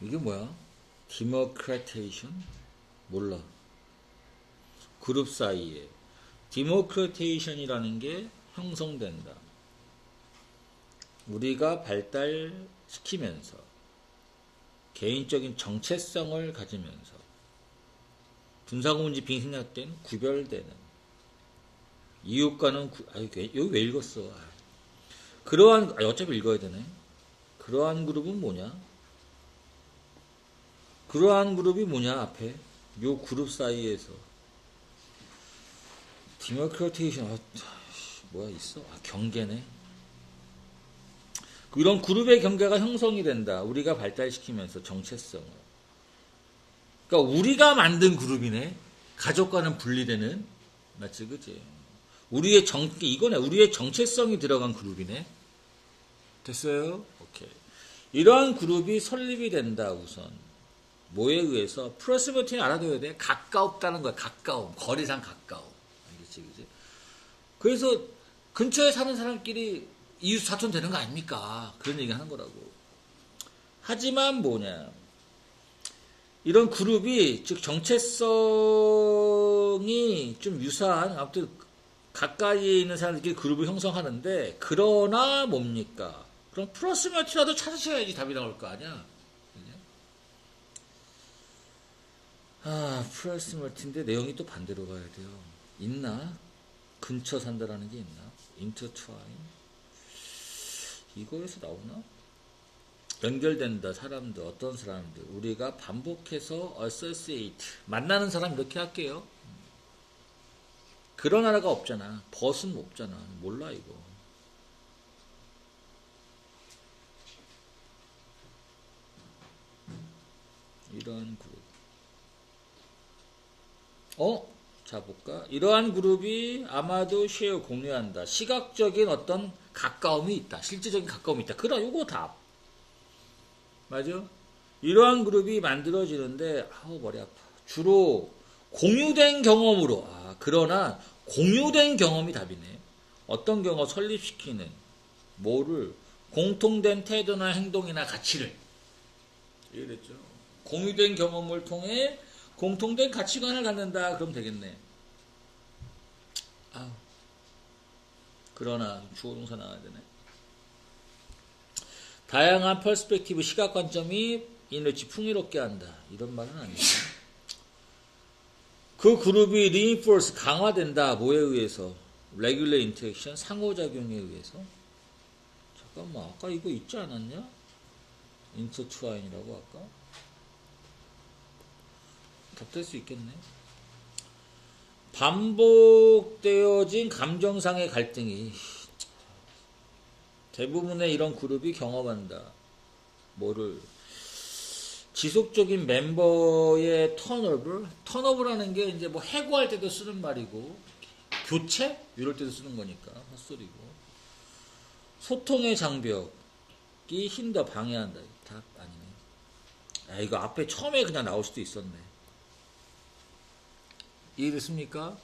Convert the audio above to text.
이게 뭐야? 디모크라테이션? 몰라. 그룹 사이에 디모크라테이션이라는 게 형성된다. 우리가 발달시키면서 개인적인 정체성을 가지면서 분사구문지 빙생략된 구별되는 이웃과는 구, 아유 여기 왜 읽었어? 아. 그러한 아, 어차피 읽어야 되네. 그러한 그룹은 뭐냐? 그러한 그룹이 뭐냐 앞에 요 그룹 사이에서 디모크라테이션 아, 뭐야 있어? 아, 경계네. 이런 그룹의 경계가 형성이 된다. 우리가 발달시키면서 정체성을. 그러니까 우리가 만든 그룹이네. 가족과는 분리되는 맞지 그지? 우리의 정 이거네. 우리의 정체성이 들어간 그룹이네. 됐어요? 오케이. 이러한 그룹이 설립이 된다 우선. 뭐에 의해서 프로스버티는 알아둬야 돼. 가까웠다는 거야. 가까움. 거리상 가까움. 알겠지 그지? 그래서 근처에 사는 사람끼리 이웃 사촌 되는 거 아닙니까? 그런 얘기 하는 거라고. 하지만 뭐냐. 이런 그룹이, 즉, 정체성이 좀 유사한, 아무튼, 가까이에 있는 사람들끼리 그룹을 형성하는데, 그러나 뭡니까? 그럼 플러스 멀티라도 찾으셔야지 답이 나올 거 아니야? 아, 플러스 멀티인데 내용이 또 반대로 가야 돼요. 있나? 근처 산다라는 게 있나? 인터트와인? 이거에서 나오나? 연결된다 사람들 어떤 사람들 우리가 반복해서 associate 만나는 사람 이렇게 할게요 그런 하나가 없잖아 벗은 없잖아 몰라 이거 이러한 그룹 어? 자 볼까 이러한 그룹이 아마도 쉐어 공유한다 시각적인 어떤 가까움이 있다. 실제적인 가까움이 있다. 그럼 요거 답. 맞아? 이러한 그룹이 만들어지는데 아우 머리 아파. 주로 공유된 경험으로 아 그러나 공유된 경험이 답이네. 어떤 경험 설립시키는 뭐를 공통된 태도나 행동이나 가치를 이해됐죠? 공유된 경험을 통해 공통된 가치관을 갖는다. 그럼 되겠네. 아우. 그러나 주어 동사 나와야 되네. 다양한 퍼스펙티브 시각 관점이 이너지 풍요롭게 한다. 이런 말은 아니죠. 그 그룹이 reinforce 강화된다. 뭐에 의해서? regular interaction 상호작용에 의해서. 잠깐만 아까 이거 있지 않았냐? intertwine이라고 아까. 답될 수 있겠네. 반복되어진 감정상의 갈등이 대부분의 이런 그룹이 경험한다. 뭐를 지속적인 멤버의 턴오버, 턴오버라는 게 이제 뭐 해고할 때도 쓰는 말이고 교체 이럴 때도 쓰는 거니까 헛소리고 소통의 장벽이 힘더 방해한다. 답 아니네. 아 이거 앞에 처음에 그냥 나올 수도 있었네. 이해됐습니까?